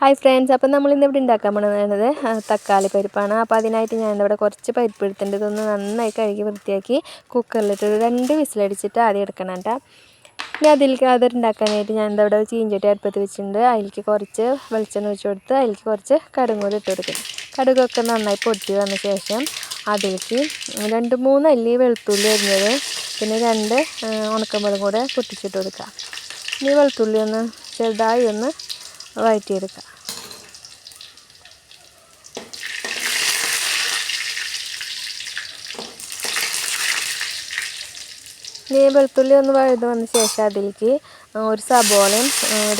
Hi friends അപ്പം നമ്മൾ ഇന്ന് ഇവിടെ ഉണ്ടാക്കാൻ പോകുന്നത് തക്കാളി പരിപ്പാണ്. അപ്പോൾ അതിനായിട്ട് ഞാൻ ഇവിടെ കുറച്ച് പരിപ്പ് എടുത്തിട്ടുണ്ട്. ഇതൊന്ന് നന്നായി കഴുകി വൃത്തിയാക്കി കുക്കറിലിട്ട് രണ്ട് വിസിലടിച്ചിട്ട് ആദ്യം എടുക്കണം കേട്ടോ. ഇനി അതിലേക്ക് അത് ഉണ്ടാക്കാനായിട്ട് ഞാൻ എന്താ ഇവിടെ ചീഞ്ചട്ടി അടുപ്പത്ത് വെച്ചിട്ടുണ്ട്. അതിലേക്ക് കുറച്ച് വെളിച്ചെണ്ണ ഒഴിച്ച് കൊടുത്ത് അതിലേക്ക് കുറച്ച് കടുകൂടി കൂടി ഇട്ട് കൊടുക്കും കടുകൊക്കെ നന്നായി പൊട്ടി വന്ന ശേഷം അതിലേക്ക് രണ്ട് മൂന്ന് അല്ലി വെളുത്തുള്ളി അരിഞ്ഞത് പിന്നെ രണ്ട് ഉണക്കമ്പളം കൂടെ പൊട്ടിച്ചിട്ട് കൊടുക്കുക. ഇനി വെളുത്തുള്ളി ഒന്ന് ചെറുതായി ഒന്ന് വഴറ്റിയെടുക്കുക ഇനി വെളുത്തുള്ളി ഒന്ന് വഴുത് വന്ന ശേഷം അതിലേക്ക് ഒരു സബോളയും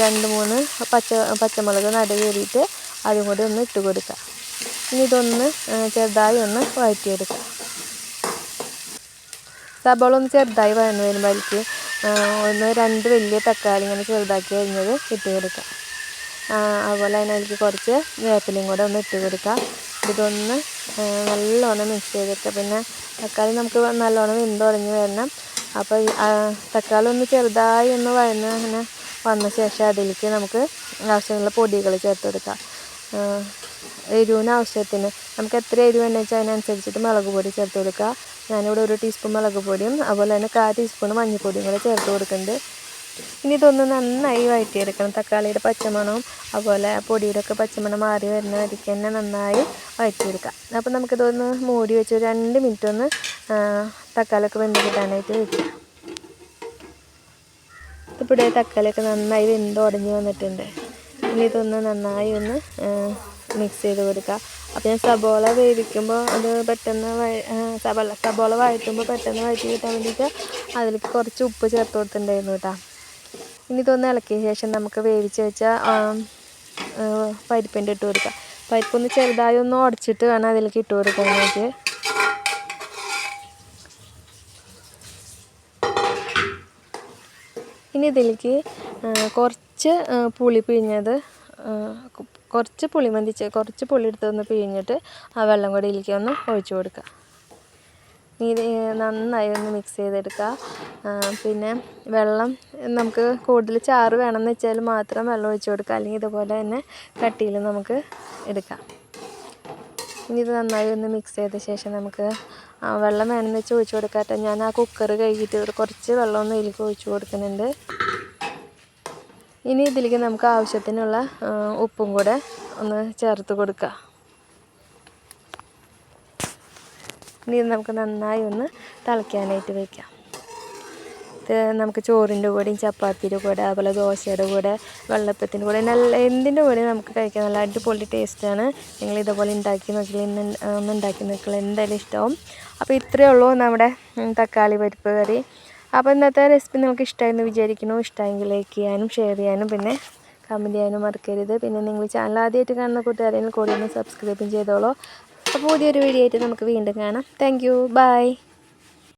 രണ്ട് മൂന്ന് പച്ച പച്ചമുളക് നടുകയറിയിട്ട് അതും കൂടി ഒന്ന് ഇട്ട് കൊടുക്കുക ഇനി ഇതൊന്ന് ചെറുതായി ഒന്ന് വഴറ്റിയെടുക്കുക സബോള ഒന്ന് ചെറുതായി വഴന്ന് വരുമ്പോൾ അതിലേക്ക് ഒന്ന് രണ്ട് വലിയ തക്കാളി ഇങ്ങനെ ചെറുതാക്കി അരിഞ്ഞത് ഇട്ട് കൊടുക്കുക അതുപോലെ തന്നെ അതിലേക്ക് കുറച്ച് വേപ്പിലയും കൂടെ ഒന്ന് ഇട്ട് കൊടുക്കുക ഇതൊന്ന് നല്ലോണം മിക്സ് ചെയ്തിട്ട് പിന്നെ തക്കാളി നമുക്ക് നല്ലോണം വെന്ത് തുടങ്ങി വരണം. അപ്പോൾ തക്കാളി ഒന്ന് ചെറുതായി ഒന്ന് വഴന്ന് അങ്ങനെ വന്ന ശേഷം അതിലേക്ക് നമുക്ക് ആവശ്യമുള്ള പൊടികൾ ചേർത്ത് കൊടുക്കാം. എരിവിന് ആവശ്യത്തിന് നമുക്ക് എത്ര എരിവ് എന്ന് വെച്ചാൽ അതിനനുസരിച്ചിട്ട് മുളക് പൊടി ചേർത്ത് കൊടുക്കുക ഞാനിവിടെ ഒരു ടീസ്പൂൺ മുളക് പൊടിയും അതുപോലെ തന്നെ കാ ടീസ്പൂൺ മഞ്ഞൾപ്പൊടിയും കൂടെ ചേർത്ത് കൊടുക്കുന്നുണ്ട്. ഇനി ഇതൊന്ന് നന്നായി വഴറ്റിയെടുക്കണം തക്കാളിയുടെ പച്ചമണവും അതുപോലെ പൊടിയുടെ ഒക്കെ പച്ചമണം മാറി വരുന്ന വരിക്ക് തന്നെ നന്നായി വഴറ്റിയെടുക്കാം അപ്പോൾ നമുക്കിതൊന്ന് മൂടി വെച്ച് രണ്ട് മിനിറ്റ് ഒന്ന് തക്കാളിയൊക്കെ വെന്ത് കിട്ടാനായിട്ട് വെക്കുക ഇവിടെ തക്കാളിയൊക്കെ നന്നായി വെന്ത് ഉടഞ്ഞ് വന്നിട്ടുണ്ട്. ഇനി ഇതൊന്ന് നന്നായി ഒന്ന് മിക്സ് ചെയ്ത് കൊടുക്കുക അപ്പോൾ ഞാൻ സബോള വേവിക്കുമ്പോൾ അത് പെട്ടെന്ന് സബോള സബോള വഴറ്റുമ്പോൾ പെട്ടെന്ന് വഴറ്റി കിട്ടാൻ വേണ്ടിയിട്ട് അതിലേക്ക് കുറച്ച് ഉപ്പ് ചേർത്ത് കൊടുത്തിട്ടുണ്ടായിരുന്നു കേട്ടോ. ഇനി ഇതൊന്ന് ഇളക്കിയ ശേഷം നമുക്ക് വേവിച്ച് വെച്ച പരിപ്പിന്റെ ഇട്ട് കൊടുക്കാം. പരിപ്പൊന്ന് ചെറുതായി ഒന്ന് ഉടച്ചിട്ട് വേണം അതിലേക്ക് ഇട്ട് കൊടുക്കാനായിട്ട്. ഇനി ഇതിലേക്ക് കുറച്ച് പുളി പിഴിഞ്ഞത് കുറച്ച് പുളി മന്തിച്ച് കുറച്ച് പുളി എടുത്തൊന്ന് പിഴിഞ്ഞിട്ട് ആ വെള്ളം കൂടി ഇതിലേക്ക് ഒന്ന് ഒഴിച്ചു കൊടുക്കുക ഇത് നന്നായി ഒന്ന് മിക്സ് ചെയ്തെടുക്കുക. പിന്നെ വെള്ളം നമുക്ക് കൂടുതൽ ചാറ് വേണമെന്ന് വെച്ചാൽ മാത്രം വെള്ളം ഒഴിച്ച് കൊടുക്കുക. അല്ലെങ്കിൽ ഇതുപോലെ തന്നെ കട്ടിയിൽ നമുക്ക് എടുക്കാം. ഇനി ഇത് നന്നായി ഒന്ന് മിക്സ് ചെയ്ത ശേഷം നമുക്ക് വെള്ളം വേണമെന്ന് വെച്ച് ഒഴിച്ചു കൊടുക്കാത്ത ഞാൻ ആ കുക്കർ കഴുകിയിട്ട് കുറച്ച് വെള്ളം ഒന്ന് ഇതിലേക്ക് ഒഴിച്ചു കൊടുക്കുന്നുണ്ട്. ഇനി ഇതിലേക്ക് നമുക്ക് ആവശ്യത്തിനുള്ള ഉപ്പും കൂടെ ഒന്ന് ചേർത്ത് കൊടുക്കുക ഇനി നമുക്ക് നന്നായി ഒന്ന് തിളയ്ക്കാനായിട്ട് വയ്ക്കാം ഇത് നമുക്ക് ചോറിന്റെ കൂടെയും ചപ്പാത്തിയുടെ കൂടെ അതുപോലെ ദോശയുടെ കൂടെ വെള്ളപ്പത്തിന്റെ കൂടെ നല്ല എന്തിന്റെ കൂടെ നമുക്ക് കഴിക്കാൻ നല്ല അടിപൊളി ടേസ്റ്റാണ്. നിങ്ങൾ ഇതേപോലെ ഉണ്ടാക്കി നോക്കി ഒന്ന് ഉണ്ടാക്കി നോക്കി എന്തായാലും ഇഷ്ടമാവും. അപ്പോൾ ഇത്രയേ ഉള്ളൂ നമ്മുടെ തക്കാളി പരിപ്പ് കറി. അപ്പോൾ ഇന്നത്തെ റെസിപ്പി നിങ്ങൾക്ക് ഇഷ്ടമായിരുന്നു വിചാരിക്കുന്നു. ഇഷ്ടമെങ്കിൽ ലൈക്ക് ചെയ്യാനും ഷെയർ ചെയ്യാനും പിന്നെ കമന്റ് ചെയ്യാനും മറക്കരുത്. പിന്നെ നിങ്ങൾ ചാനൽ ആദ്യമായിട്ട് കാണുന്ന കൂട്ടുകാരെങ്കിൽ കൂടി ഒന്ന് സബ്സ്ക്രൈബും ചെയ്തോളൂ. അപ്പോൾ പുതിയൊരു വീഡിയോ ആയിട്ട് നമുക്ക് വീണ്ടും കാണാം. Thank you by